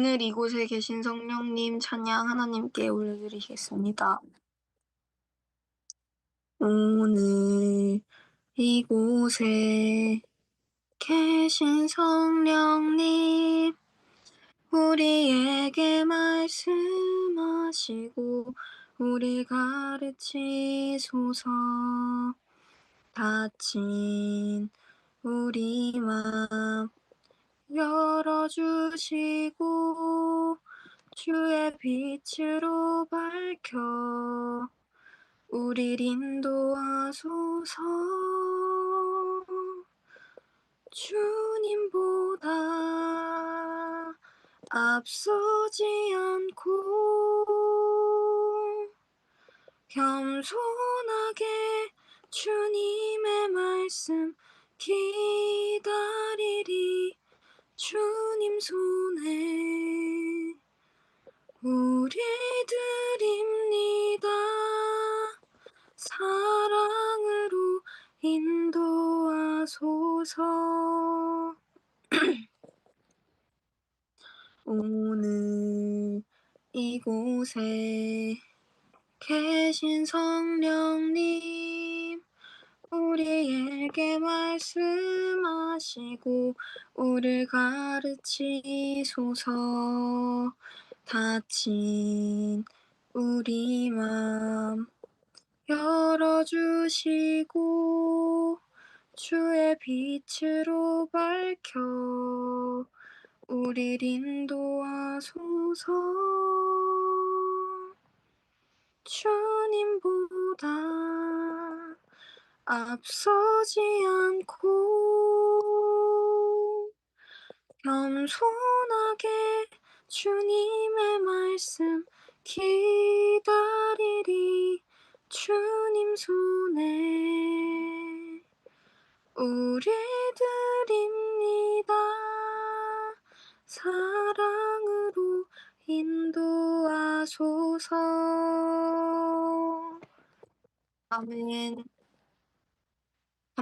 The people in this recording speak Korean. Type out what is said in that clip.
오늘 이곳에 계신 성령님 찬양 하나님께 올려드리겠습니다. 오늘 이곳에 계신 성령님 우리에게 말씀하시고 우리 가르치소서 닫힌 우리 맘 열어 주시고 주의 빛으로 밝혀 우릴 인도하소서. 주님보다 앞서지 않고 겸손하게 주님의 말씀 기다리리. 주님 손에 우리 드립니다. 사랑으로 인도하소서. 오늘 이곳에 계신 성령님 하시고 우리를 가르치소서. 닫힌 우리 맘 열어주시고 주의 빛으로 밝혀 우릴 인도하소서. 주님보다 앞서지 않고 겸손하게 주님의 말씀 기다리리 주님 손에 우리 드립니다. 사랑으로 인도하소서. 아멘